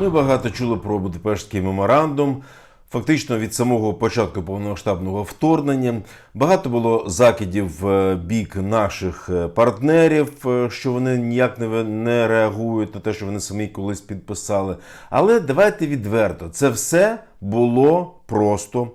Ми багато чули про Будапештський меморандум. Фактично від самого початку повномасштабного вторгнення багато було закидів в бік наших е, партнерів, е, що вони ніяк не реагують на те, що вони самі колись підписали. Але давайте відверто, це все було просто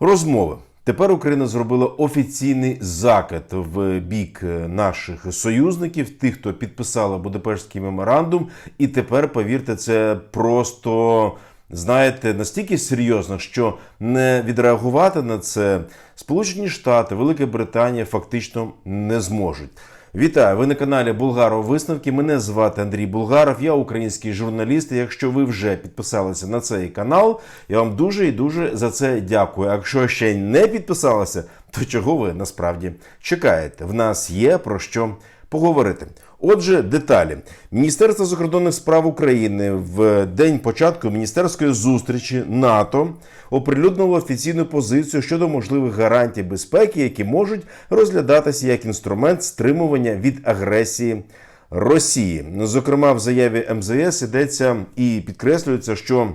розмови. Тепер Україна зробила офіційний закид в бік е, наших союзників, тих, хто підписала Будапештський меморандум, і тепер, повірте, це просто. Знаєте, настільки серйозно, що не відреагувати на це Сполучені Штати, Велика Британія фактично не зможуть. Вітаю! Ви на каналі Булгаров Висновки. Мене звати Андрій Булгаров, я український журналіст. Якщо ви вже підписалися на цей канал, я вам дуже і дуже за це дякую. А якщо ще не підписалися, то чого ви насправді чекаєте? В нас є про що поговорити. Отже, деталі. Міністерство закордонних справ України в день початку міністерської зустрічі НАТО оприлюднило офіційну позицію щодо можливих гарантій безпеки, які можуть розглядатися як інструмент стримування від агресії Росії. Зокрема, в заяві МЗС йдеться і підкреслюється, що.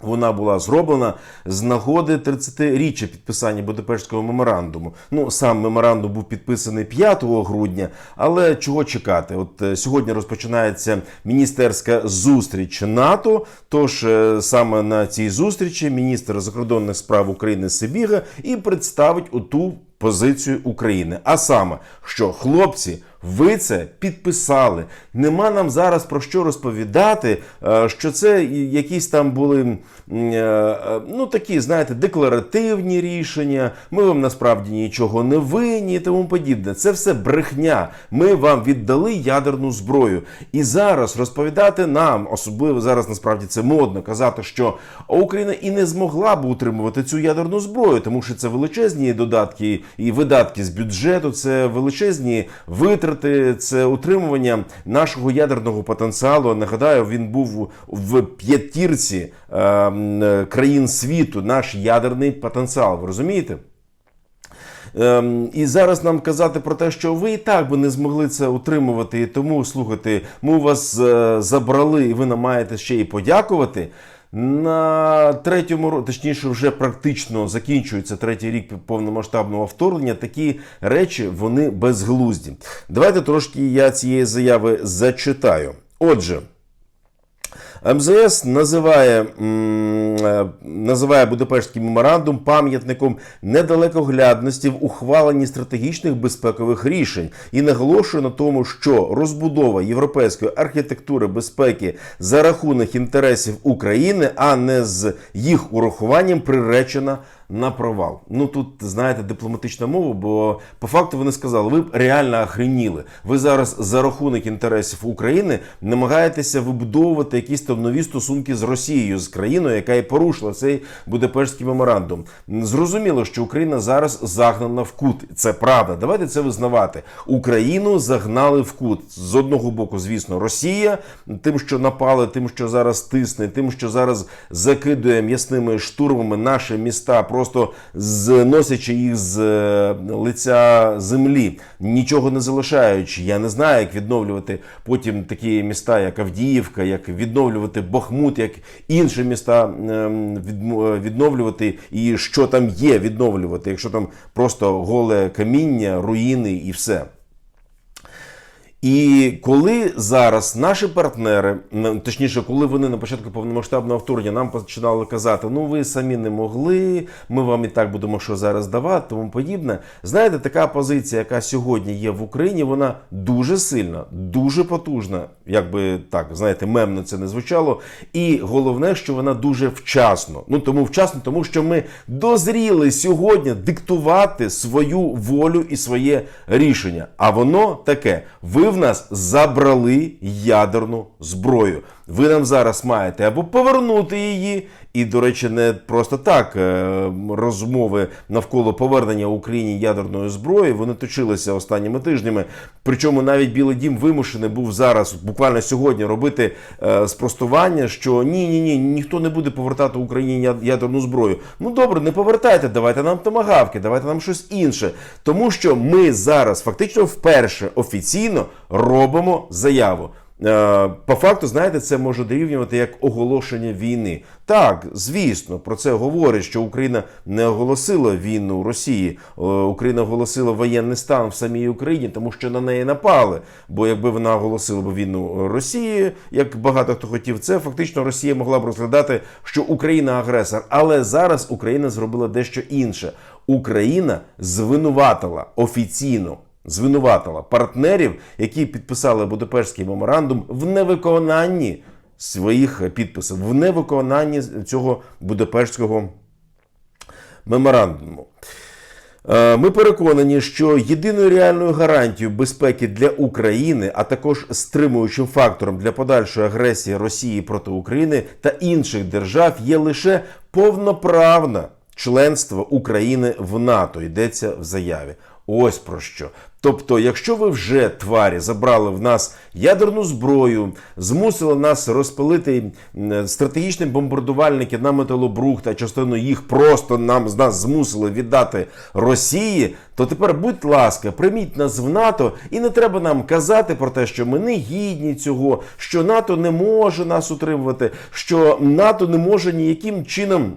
Вона була зроблена з нагоди 30-річчя підписання Будапештського меморандуму. Ну сам меморандум був підписаний 5 грудня, але чого чекати? От е, сьогодні розпочинається міністерська зустріч НАТО. Тож е, саме на цій зустрічі міністр закордонних справ України Сибіга і представить оту позицію України. А саме, що хлопці. Ви це підписали. Нема нам зараз про що розповідати, е, що це якісь там були е, е, ну такі, знаєте, декларативні рішення. Ми вам насправді нічого не винні і тому подібне. Це все брехня. Ми вам віддали ядерну зброю. І зараз розповідати нам, особливо зараз насправді це модно казати, що Україна і не змогла б утримувати цю ядерну зброю, тому що це величезні додатки і видатки з бюджету, це величезні витрати, це утримування нашого ядерного потенціалу. Нагадаю, він був в п'ятірці е, країн світу. Наш ядерний потенціал. Ви розумієте? Ем, і зараз нам казати про те, що ви і так би не змогли це утримувати, і тому слухайте, ми у вас е, забрали, і ви нам маєте ще й подякувати. На третьому ро- точніше, вже практично закінчується третій рік повномасштабного вторгнення. Такі речі вони безглузді. Давайте трошки я цієї заяви зачитаю. Отже. МЗС називає, е, називає Будапештський меморандум пам'ятником недалекоглядності в ухваленні стратегічних безпекових рішень і наголошує на тому, що розбудова європейської архітектури безпеки за рахунок інтересів України, а не з їх урахуванням приречена на провал. Ну тут знаєте дипломатична мова, бо по факту вони сказали, ви реально охреніли. Ви зараз за рахунок інтересів України намагаєтеся вибудовувати якісь там нові стосунки з Росією, з країною, яка і порушила цей Будапештський меморандум. Зрозуміло, що Україна зараз загнана в кут. Це правда. Давайте це визнавати. Україну загнали в кут. З одного боку, звісно, Росія тим, що напали, тим, що зараз тисне, тим, що зараз закидує м'ясними штурмами наші міста, просто зносячи їх з е, лиця землі, нічого не залишаючи. Я не знаю, як відновлювати потім такі міста, як Авдіївка, як відновлювати Бахмут, як інші міста ем, відновлювати, і що там є відновлювати, якщо там просто голе каміння, руїни і все. І коли зараз наші партнери, точніше, коли вони на початку повномасштабного вторгнення нам починали казати, ну ви самі не могли, ми вам і так будемо що зараз давати, тому подібне. Знаєте, така позиція, яка сьогодні є в Україні, вона дуже сильна, дуже потужна, як би так, знаєте, мемно це не звучало. І головне, що вона дуже вчасно. Ну тому вчасно, тому що ми дозріли сьогодні диктувати свою волю і своє рішення. А воно таке: ви в нас забрали ядерну зброю. Ви нам зараз маєте або повернути її, і, до речі, не просто так е, розмови навколо повернення Україні ядерної зброї. Вони точилися останніми тижнями. Причому навіть Білий Дім вимушений був зараз, буквально сьогодні, робити е, спростування, що ні, ні, ні, ніхто не буде повертати Україні ядерну зброю. Ну добре, не повертайте, давайте нам томагавки, давайте нам щось інше. Тому що ми зараз фактично вперше офіційно робимо заяву. Е, По факту, знаєте, це може дорівнювати як оголошення війни. Так, звісно, про це говорять, що Україна не оголосила війну Росії. Е, Україна оголосила воєнний стан в самій Україні, тому що на неї напали. Бо якби вона оголосила б війну Росії, як багато хто хотів, це фактично Росія могла б розглядати, що Україна агресор. Але зараз Україна зробила дещо інше. Україна звинуватила офіційно звинуватила партнерів, які підписали Будапештський меморандум в невиконанні своїх підписів, в невиконанні цього Будапештського меморандуму. Е, Ми переконані, що єдиною реальною гарантією безпеки для України, а також стримуючим фактором для подальшої агресії Росії проти України та інших держав є лише повноправне членство України в НАТО. Йдеться в заяві. Ось про що. Тобто, якщо ви вже тварі забрали в нас ядерну зброю, змусили нас розпилити стратегічні бомбардувальники на металобрухт, а частину їх просто нам з нас змусили віддати Росії, то тепер, будь ласка, прийміть нас в НАТО, і не треба нам казати про те, що ми не гідні цього, що НАТО не може нас утримувати, що НАТО не може ніяким чином.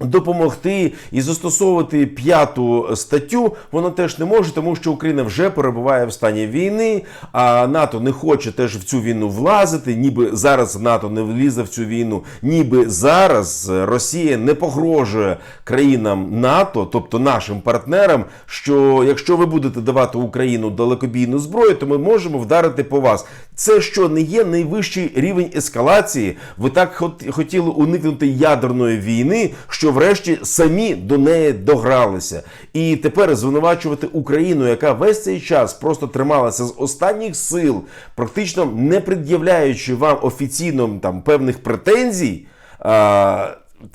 Допомогти і застосовувати п'яту статтю воно теж не може, тому що Україна вже перебуває в стані війни, а НАТО не хоче теж в цю війну влазити. Ніби зараз НАТО не влізе в цю війну, ніби зараз Росія не погрожує країнам НАТО, тобто нашим партнерам. Що якщо ви будете давати Україну далекобійну зброю, то ми можемо вдарити по вас. Це що не є найвищий рівень ескалації? Ви так хот- хотіли уникнути ядерної війни, що врешті самі до неї догралися. І тепер звинувачувати Україну, яка весь цей час просто трималася з останніх сил, практично не пред'являючи вам офіційно там певних претензій. А,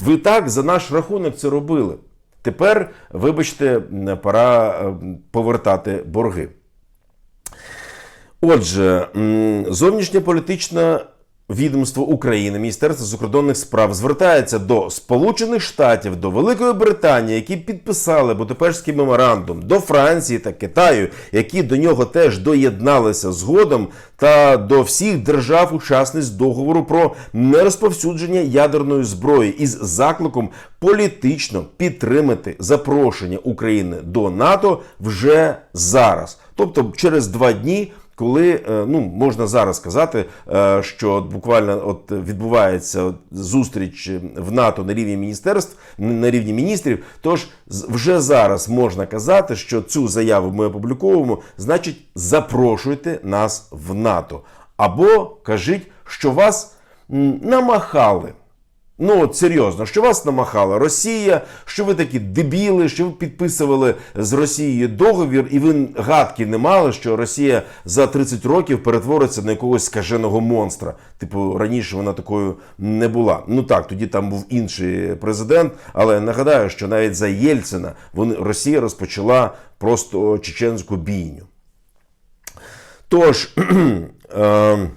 ви так за наш рахунок це робили. Тепер, вибачте, пора е, повертати борги. Отже, м, зовнішня політична відомство України, Міністерство закордонних справ звертається до Сполучених Штатів, до Великої Британії, які підписали Будапештський меморандум, до Франції та Китаю, які до нього теж доєдналися згодом, та до всіх держав-учасниць договору про нерозповсюдження ядерної зброї із закликом політично підтримати запрошення України до НАТО вже зараз, тобто через два дні коли е, ну можна зараз сказати, е, що от буквально от відбувається зустріч в НАТО на рівні міністерств, на рівні міністрів. Тож вже зараз можна казати, що цю заяву ми опубліковуємо, значить, запрошуйте нас в НАТО. Або кажіть, що вас намахали. Ну, от серйозно, що вас намахала Росія, що ви такі дебіли, що ви підписували з Росією договір, і ви гадки не мали, що Росія за 30 років перетвориться на якогось скаженого монстра. Типу, раніше вона такою не була. Ну так, тоді там був інший президент, але нагадаю, що навіть за Єльцина вони, Росія розпочала просто чеченську бійню. Тож. е,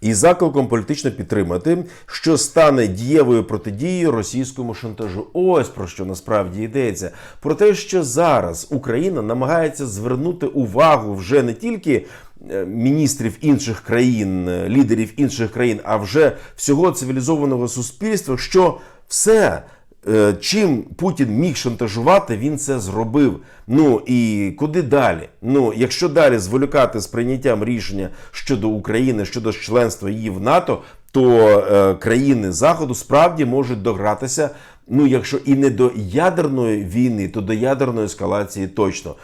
і закликом політично підтримати, що стане дієвою протидією російському шантажу. Ось про що насправді йдеться. Про те, що зараз Україна намагається звернути увагу вже не тільки е, міністрів інших країн, е, лідерів інших країн, а вже всього цивілізованого суспільства, що все. Е, Чим Путін міг шантажувати, він це зробив. Ну і куди далі? Ну, якщо далі зволікати з прийняттям рішення щодо України, щодо членства її в НАТО, то е, країни Заходу справді можуть догратися. Ну, якщо і не до ядерної війни, то до ядерної ескалації точно.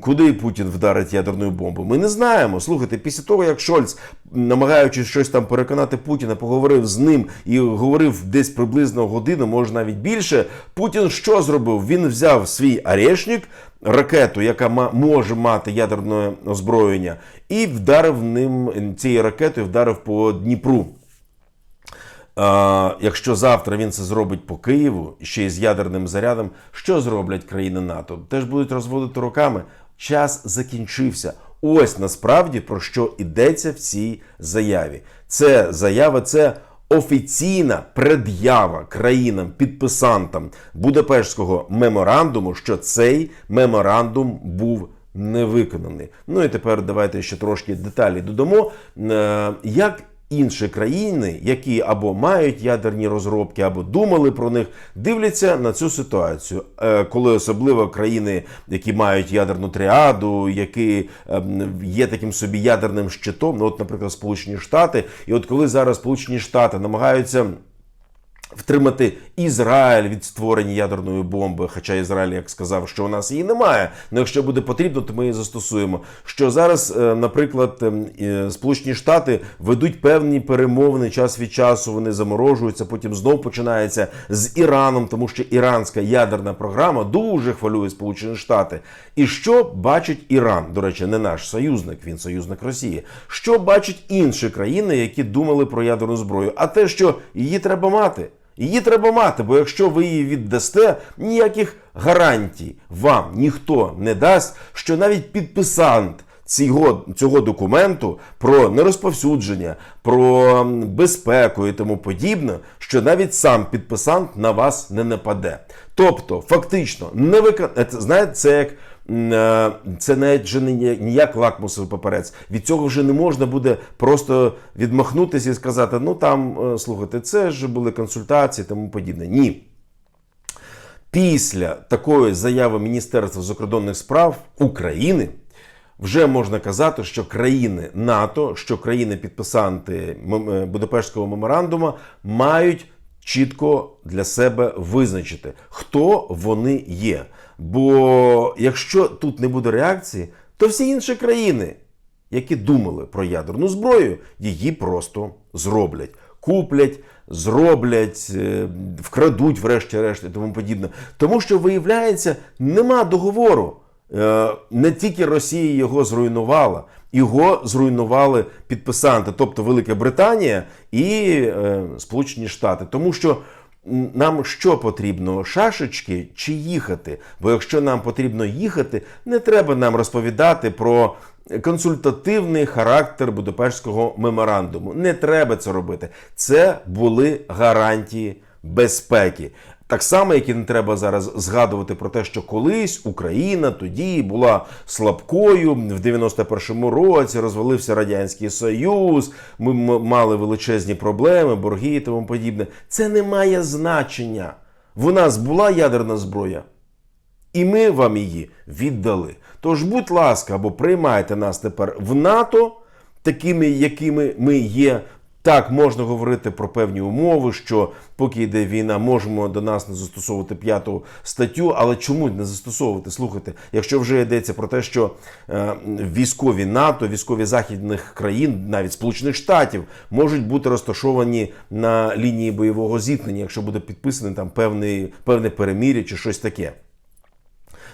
Куди Путін вдарить ядерною бомбою? Ми не знаємо. Слухайте, після того, як Шольц, намагаючись щось там переконати Путіна, поговорив з ним і говорив десь приблизно годину, може навіть більше. Путін що зробив? Він взяв свій орешник, ракету, яка може мати ядерне озброєння, і вдарив ним цією ракетою, вдарив по Дніпру. Якщо завтра він це зробить по Києву, ще й з ядерним зарядом, що зроблять країни НАТО? Теж будуть розводити руками. Час закінчився. Ось насправді про що йдеться в цій заяві. Це заява, це офіційна пред'ява країнам-підписантам Будапештського меморандуму, що цей меморандум був не виконаний. Ну і тепер давайте ще трошки деталі додамо. Е, Як інші країни, які або мають ядерні розробки, або думали про них, дивляться на цю ситуацію, Е, коли особливо країни, які мають ядерну тріаду, які ем, є таким собі ядерним щитом, ну от, наприклад, Сполучені Штати, і от коли зараз Сполучені Штати намагаються втримати Ізраїль від створення ядерної бомби. Хоча Ізраїль, як сказав, що у нас її немає. Ну якщо буде потрібно, то ми її застосуємо. Що зараз, е, наприклад, ем, е, Сполучені Штати ведуть певні перемовини час від часу. Вони заморожуються, потім знов починається з Іраном, тому що іранська ядерна програма дуже хвилює Сполучені Штати. І що бачить Іран? До речі, не наш союзник, він союзник Росії. Що бачать інші країни, які думали про ядерну зброю? А те, що її треба мати. Її треба мати, бо якщо ви її віддасте, ніяких гарантій вам ніхто не дасть, що навіть підписант цього, цього документу про нерозповсюдження, про безпеку і тому подібне, що навіть сам підписант на вас не нападе. Тобто, фактично, не вика... Знаєте, це як. Е, Це навіть вже не ніяк лакмусовий паперець. Від цього вже не можна буде просто відмахнутися і сказати: ну там, е, слухайте, це ж були консультації, тому подібне. Ні. Після такої заяви Міністерства закордонних справ України вже можна казати, що країни НАТО, що країни-підписанти е, Будапештського меморандуму мають чітко для себе визначити, хто вони є. Бо якщо тут не буде реакції, то всі інші країни, які думали про ядерну зброю, її просто зроблять. Куплять, зроблять, е, вкрадуть, врешті-решт і тому подібне. Тому що, виявляється, нема договору. Е, Не тільки Росія його зруйнувала, його зруйнували підписанти, тобто Велика Британія і е, Сполучені Штати. Тому що нам що потрібно? Шашечки чи їхати? Бо якщо нам потрібно їхати, не треба нам розповідати про консультативний характер Будапештського меморандуму. Не треба це робити. Це були гарантії безпеки. Так само, як і не треба зараз згадувати про те, що колись Україна тоді була слабкою в 91-му році, розвалився Радянський Союз, ми мали величезні проблеми, борги і тому подібне. Це не має значення. В нас була ядерна зброя, і ми вам її віддали. Тож, будь ласка, або приймайте нас тепер в НАТО, такими, якими ми є. Так, можна говорити про певні умови, що поки йде війна, можемо до нас не застосовувати п'яту статтю. Але чому не застосовувати? Слухайте, якщо вже йдеться про те, що е, військові НАТО, військові західних країн, навіть Сполучених Штатів, можуть бути розташовані на лінії бойового зіткнення, якщо буде підписаний там певний, певне перемір'я чи щось таке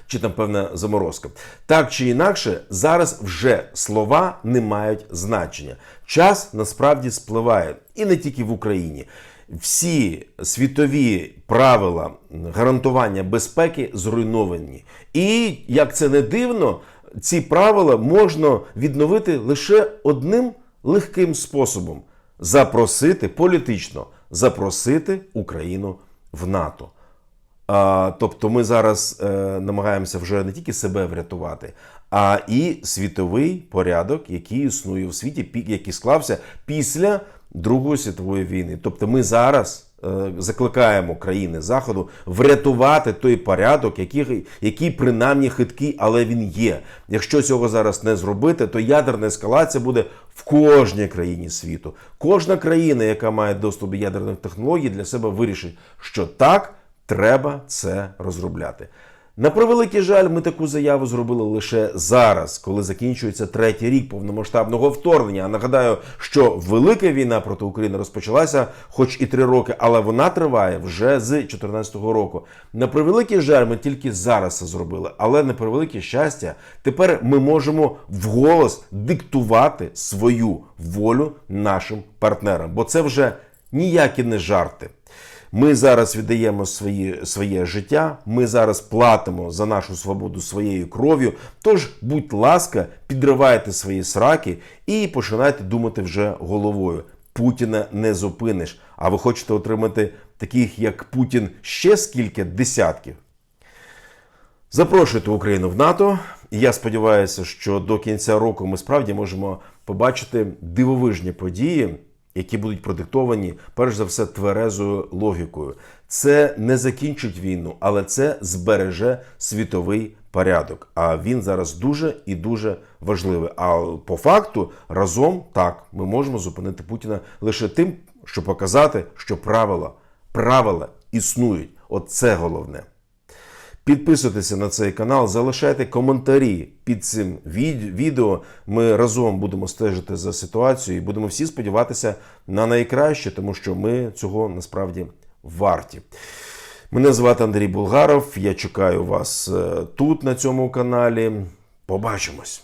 чи там певна заморозка. Так чи інакше, зараз вже слова не мають значення. Час насправді спливає, і не тільки в Україні. Всі світові правила гарантування безпеки зруйновані. І як це не дивно, ці правила можна відновити лише одним легким способом: запросити політично, запросити Україну в НАТО. Тобто ми зараз е, намагаємося вже не тільки себе врятувати, а і світовий порядок, який існує в світі, який склався після Другої світової війни. Тобто ми зараз е, закликаємо країни Заходу врятувати той порядок, який, який принаймні хиткий, але він є. Якщо цього зараз не зробити, то ядерна ескалація буде в кожній країні світу. Кожна країна, яка має доступ до ядерних технологій, для себе вирішить, що так. Треба це розробляти. На превеликий жаль, ми таку заяву зробили лише зараз, коли закінчується третій рік повномасштабного вторгнення. А нагадаю, що велика війна проти України розпочалася, хоч і три роки, але вона триває вже з 2014 року. На превеликий жаль, ми тільки зараз це зробили, але на превелике щастя, тепер ми можемо вголос диктувати свою волю нашим партнерам, бо це вже ніякі не жарти. Ми зараз віддаємо свої, своє життя, ми зараз платимо за нашу свободу своєю кров'ю. Тож, будь ласка, підривайте свої сраки і починайте думати вже головою. Путіна не зупиниш. А ви хочете отримати таких, як Путін, ще скільки десятків? Запрошуйте Україну в НАТО. І я сподіваюся, що до кінця року ми справді можемо побачити дивовижні події, які будуть продиктовані перш за все тверезою логікою. Це не закінчить війну, але це збереже світовий порядок. А він зараз дуже і дуже важливий. А по факту разом так ми можемо зупинити Путіна лише тим, щоб показати, що правила, правила існують. От це головне. Підписуйтеся на цей канал, залишайте коментарі під цим відео. Ми разом будемо стежити за ситуацією і будемо всі сподіватися на найкраще, тому що ми цього насправді варті. Мене звати Андрій Булгаров. Я чекаю вас е, тут, на цьому каналі. Побачимось.